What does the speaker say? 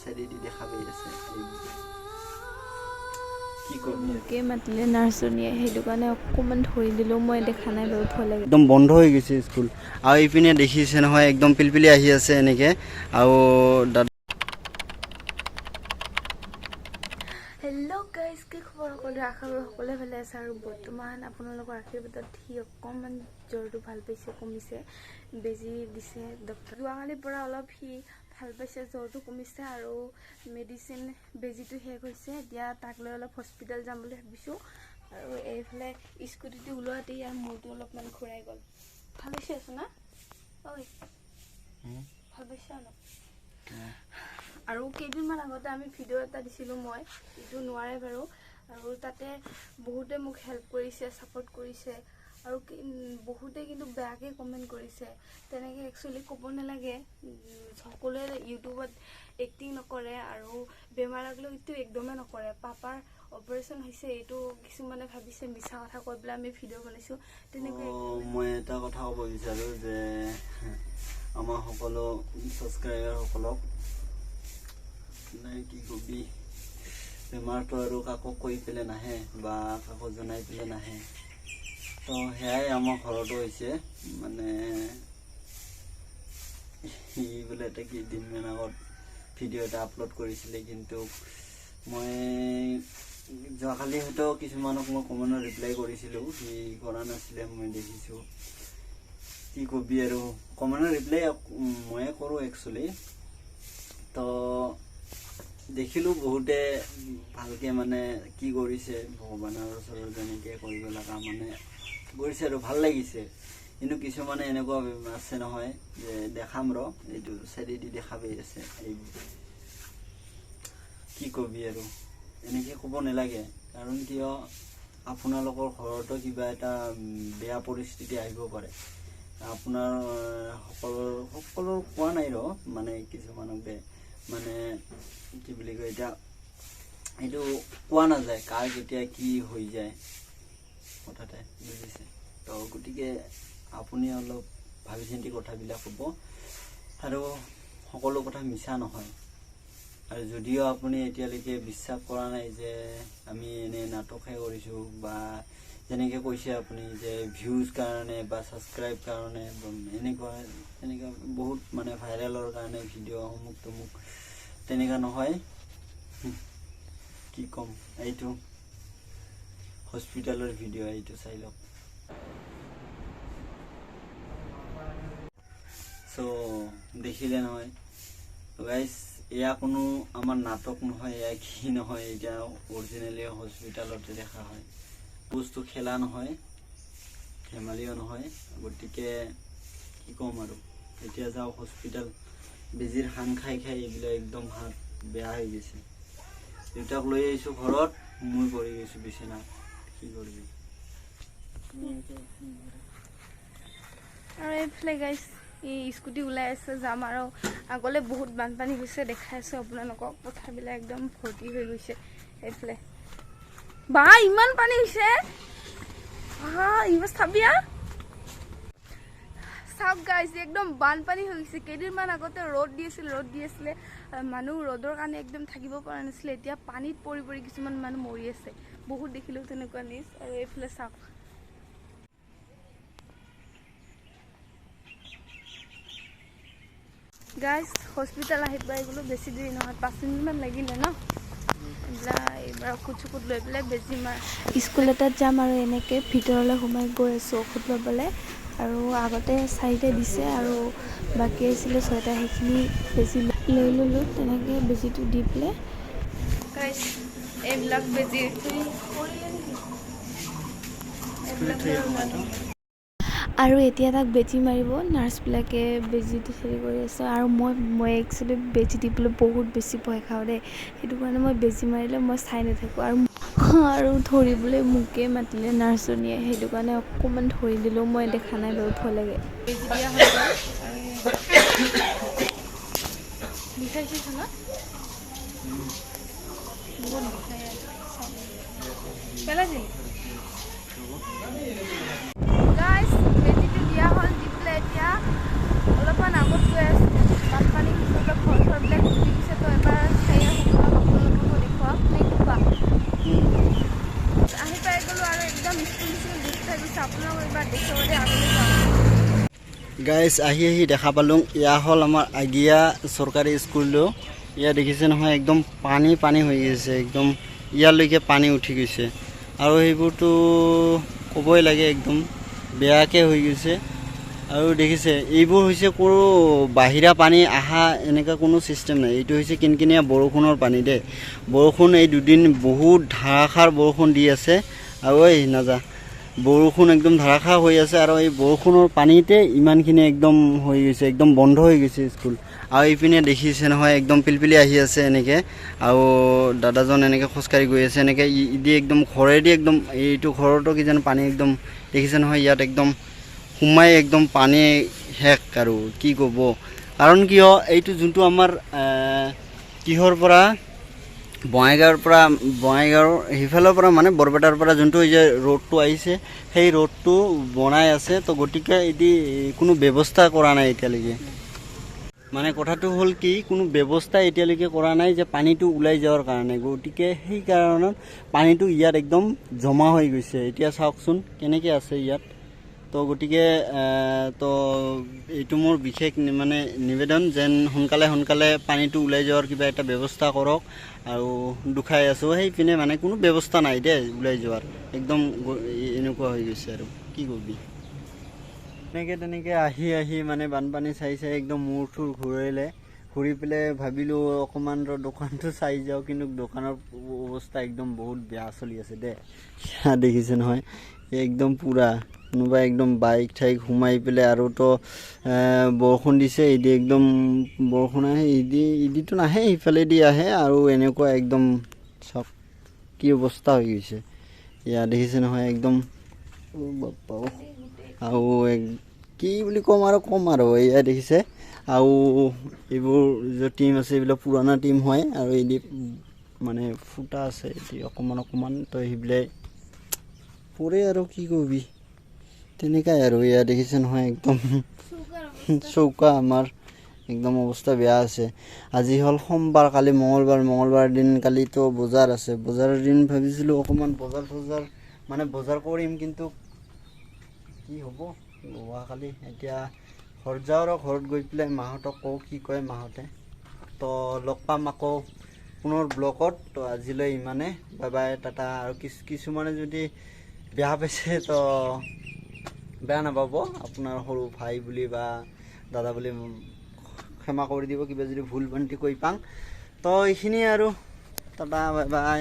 চাইডেদি দেখা আছে। এইবোৰ। কি কৰিম মোকে মাতিলে নাৰ্ছজনীয়ে সেইটো কাৰণে অকণমান ধৰি দিলেও মই দেখা নাই বাৰু ভয় লাগে। একদম বন্ধ হৈ গৈছে স্কুল। আৰু এইপিনে দেখিছে নহয় একদম পিলপিলি আহি আছে এনেকৈ। আৰু দাদা হেল্ল' গাইজ কি খবৰ সকলোৰে? আশা কৰোঁ সকলোৱে ভালে আছে। আৰু বৰ্তমান আপোনালোকৰ আশীৰ্বাদত সি অকণমান জ্বৰটো ভালো পাইছে কমিছে বেজি দিছে। ডক্টৰ যোৱাকালিৰ পৰা অলপ সি ভাল পাইছে জ্বৰটো কমিছে আৰু মেডিচিন বেজিটো শেষ হৈছে। এতিয়া তাক লৈ অলপ হস্পিটেল যাম বুলি ভাবিছোঁ। আৰু এইফালে স্কুটিটো ওলোৱাতেই ইয়াৰ মূৰটো অলপমান ঘূৰাই গ'ল। ভাল হৈছে আছে না ঐ ভাল পাইছে অলপ আৰু কেইদিনমান আগতে আমি ভিডিঅ' এটা দিছিলোঁ মই এইটো নোৱাৰে বাৰু। আৰু তাতে বহুতে মোক হেল্প কৰিছে ছাপৰ্ট কৰিছে। আৰু বহুতে কিন্তু বেয়াকৈ কমেণ্ট কৰিছে। তেনেকৈ একচুৱেলি ক'ব নালাগে। সকলোৱে ইউটিউবত এক্টিং নকৰে আৰু বেমাৰ লাগিলেও এইটো একদমেই নকৰে। পাপাৰ অপাৰেশ্যন হৈছে এইটো কিছুমানে ভাবিছে মিছা কথা কৈ পেলাই আমি ভিডিঅ' বনাইছোঁ। তেনেকৈ মই এটা কথা ক'ব বিচাৰোঁ যে আমাৰ সকলো ছাবস্ক্ৰাইবাৰসকলক নাই কি কবি বেমাৰটো আৰু কাকো কৈ পেলাই নাহে বা কাকো জনাই পেলাই নাহে। তো সেয়াই আমাৰ ঘৰতো হৈছে। মানে বোলে এটা কেইদিনমান আগত ভিডিঅ' এটা আপলোড কৰিছিলে কিন্তু মই যোৱাকালি হয়তো কিছুমানক মই কমেণ্টত ৰিপ্লাই কৰিছিলোঁ সি কৰা নাছিলে মই দেখিছোঁ। কি কবি আৰু কমেণ্টত ৰিপ্লাই ময়ে কৰোঁ একচুৱেলি তো দেখিলোঁ বহুতে ভালকৈ মানে কি কৰিছে ভগৱানৰ ওচৰত যেনেকৈ কৰিব লগা মানে কৰিছে আৰু ভালো লাগিছে। কিন্তু কিছুমানে এনেকুৱা আছে নহয় যে দেখাম ৰ এইটো চাইডেদি দেখা পাই আছে এইবোৰ কি কবি আৰু এনেকৈ ক'ব নালাগে। কাৰণ কিয় আপোনালোকৰ ঘৰতো কিবা এটা বেয়া পৰিস্থিতি আহিব পাৰে। আপোনাৰ আহ, সকলোৰ সকলোৰ কোৱা নাই ৰ মানে কিছুমানকে মানে কি বুলি কয় এতিয়া এইটো কোৱা নাযায় কাৰ কেতিয়া কি হৈ যায় হঠাতে বুজিছে। তো গতিকে আপুনি অলপ ভাবি চিন্তি কথাবিলাক ক'ব আৰু সকলো কথা মিছা নহয়। আৰু যদিও আপুনি এতিয়ালৈকে বিশ্বাস কৰা নাই যে আমি এনে নাটকহে কৰিছোঁ বা যেনেকৈ কৈছে আপুনি যে ভিউজ কাৰণে বা ছাবস্ক্ৰাইব কাৰণে এনেকুৱা এনেকুৱা বহুত মানে ভাইৰেলৰ কাৰণে ভিডিঅ' অমুক তমুক তেনেকুৱা নহয়। কি ক'ম, এইটো হস্পিটেলৰ ভিডিঅ' এইটো চাই লওক। চ' দেখিলে নহয়। গাইজ এয়া কোনো আমাৰ নাটক নহয়, এয়া কি নহয়, এতিয়া অৰিজিনেলি হস্পিটেলতে দেখা হয়। বস্তু খেলা নহয়, ধেমালিও নহয়। গতিকে কি ক'ম আৰু, এতিয়া যাওঁ হস্পিটেল বেজিৰ হাং খাই খাই এইবিলাক একদম হাত বেয়া হৈ গৈছে। দেউতাক লৈ আহিছোঁ ঘৰত মই পৰি গৈছোঁ বিচনাত কি কৰিবি? আৰু এইফালে গাইছ এই স্কুটি ওলাই আছে, যাম আৰু। আগলৈ বহুত বানপানী হৈছে, দেখাই আছোঁ আপোনালোকক। পথাৰবিলাক একদম ভৰ্তি হৈ গৈছে, এইফালে। বা, ইমান পানী হৈছে। হা ইমান চাবিয়া। চাওক গাইছে একদম বানপানী হৈ গৈছে। কেইদিনমান আগতে ৰ'দ দি আছিল, ৰ'দ দি আছিলে। মানুহ ৰ'দৰ কাৰণে একদম থাকিব পৰা নাছিলে। এতিয়া পানীত পৰি পৰি কিছুমান মানুহ মৰি আছে। বহুত দেখিলোঁ তেনেকুৱা নিউজ আৰু এইফালে চাওক। গাইজ হস্পিটেল আহি পাই গ'লো। বেছি দেৰি নহয়, পাঁচ মিনিটমান লাগিলে ন? ঔষধ লৈ পেলাই বেজি মাৰ স্কুল এটাত যাম আৰু এনেকৈ ভিতৰলৈ সোমাই গৈ আছোঁ ঔষধ ল'বলৈ। আৰু আগতে চাৰিটা দিছে আৰু বাকী আছিলে ছয়টা সেইখিনি বেজি লৈ ল'লোঁ তেনেকৈ বেজিটো দি পেলাই এইবিলাক বেজি। আৰু এতিয়া তাক বেজী মাৰিব নাৰ্ছবিলাকে বেজীটো হেৰি কৰি আছে আৰু মই মই একচুৱেলি বেজী দিবলৈ বহুত বেছি ভয় খাওঁ দেই। সেইটো কাৰণে মই বেজী মাৰিলে মই চাই নাথাকোঁ আৰু আৰু ধৰিবলৈ মোকে মাতিলে নাৰ্ছজনীয়ে সেইটো কাৰণে অকণমান ধৰি দিলেও মই দেখা নাই বাৰু ভয় লাগে। বেজী গাইজ আহি আহি দেখা পালোঁ। এয়া হ'ল আমাৰ আগিয়া চৰকাৰী স্কুলটো। ইয়াত দেখিছে নহয়, একদম পানী পানী হৈ গৈছে। একদম ইয়ালৈকে পানী উঠি গৈছে। আৰু সেইবোৰতো ক'বই লাগে, একদম বেয়াকৈ হৈ গৈছে। আৰু দেখিছে, এইবোৰ হৈছে কোনো বাহিৰা পানী আহা এনেকুৱা কোনো ছিষ্টেম নাই। এইটো হৈছে কিনকিনীয়া বৰষুণৰ পানী দেই। বৰষুণ এই দুদিন বহুত ধাৰাসাৰ বৰষুণ দি আছে। আৰু এই নাযা বৰষুণ একদম ধাৰাসাৰ হৈ আছে আৰু এই বৰষুণৰ পানীতে ইমানখিনি একদম হৈ গৈছে, একদম বন্ধ হৈ গৈছে স্কুল। আৰু এইপিনে দেখিছে নহয়, একদম পিলপিলি আহি আছে এনেকৈ। আৰু দাদাজন এনেকৈ খোজকাঢ়ি গৈ আছে, এনেকৈ ইদি একদম ঘৰেদি একদম এইটো ঘৰতো কিজানি পানী একদম দেখিছে নহয়, ইয়াত একদম সোমাই একদম পানী শেষ আৰু, কি ক'ব। কাৰণ কিয়, এইটো যোনটো আমাৰ কিহৰ পৰা বঙাইগাঁৱৰ পৰা বঙাইগাঁৱৰ সিফালৰ পৰা মানে বৰপেটাৰ পৰা যোনটো এই যে ৰোডটো আহিছে, সেই ৰোডটো বনাই আছে, তো গতিকে এটি কোনো ব্যৱস্থা কৰা নাই এতিয়ালৈকে। মানে কথাটো হ'ল কি, কোনো ব্যৱস্থা এতিয়ালৈকে কৰা নাই যে পানীটো ওলাই যোৱাৰ কাৰণে। গতিকে সেই কাৰণত পানীটো ইয়াত একদম জমা হৈ গৈছে। এতিয়া চাওকচোন কেনেকৈ আছে ইয়াত। তো গতিকে তো এইটো মোৰ বিশেষ মানে নিবেদন যেন সোনকালে সোনকালে পানীটো ওলাই যোৱাৰ কিবা এটা ব্যৱস্থা কৰক আৰু দুখাই আছোঁ। সেইপিনে মানে কোনো ব্যৱস্থা নাই দেই ওলাই যোৱাৰ। একদম এনেকুৱা হৈ গৈছে আৰু। কি ক'বি? তেনেকৈ তেনেকৈ আহি আহি মানে বানপানী চাই চাই একদম মূৰ চুৰ ঘূৰাইলে। ঘূৰি পেলাই ভাবিলোঁ অকণমান দোকানটো চাই যাওঁ, কিন্তু দোকানৰ অৱস্থা একদম বহুত বেয়া চলি আছে সেয়া দেখিছে নহয়? একদম পূৰা কোনোবাই একদম বাইক ঠাইক সোমাই পেলাই আৰু তো বৰষুণ দিছে, ইদি একদম বৰষুণ আহে, ইদি ইদিতো নাহে সিফালেদি আহে আৰু এনেকুৱা একদম চাওক কি অৱস্থা হৈ গৈছে। এয়া দেখিছে নহয়, একদম আৰু কি বুলি ক'ম আৰু ক'ম আৰু। এয়া দেখিছে। আৰু এইবোৰ যে টীম আছে, এইবিলাক পুৰণা টীম হয় আৰু এদি মানে ফুটা আছে অকণমান অকণমান তো সেইবিলাক পৰে আৰু কি কৰিবি তেনেকাই আৰু। এয়া দেখিছে নহয় একদম। চৌকা আমাৰ। একদম অৱস্থা বেয়া আছে। আজি হ'ল সোমবাৰ, কালি মঙলবাৰ মঙলবাৰ দিন কালিতো বজাৰ আছে। বজাৰৰ দিন ভাবিছিলোঁ অকণমান বজাৰ চজাৰ মানে বজাৰ কৰিম, কিন্তু কি হ'ব? অহাকালি এতিয়া ঘৰত যাওঁ আৰু ঘৰত গৈ পেলাই মাহঁতক কওঁ, কি কয় মাহঁতে? তো লগ পাম আকৌ পুনৰ ব্লকত। তো আজিলৈ ইমানে বাই বাই টাটা। আৰু কিছু, কিছুমানে যদি বেয়া পাইছে, তো বেয়া নাপাব। আপোনাৰ সৰু ভাই বুলি বা দাদা বুলি ক্ষমা কৰি দিব, কিবা যদি ভুল ভ্ৰান্তি কৈ পাওঁ তো এইখিনিয়ে আৰু। Tata bye bye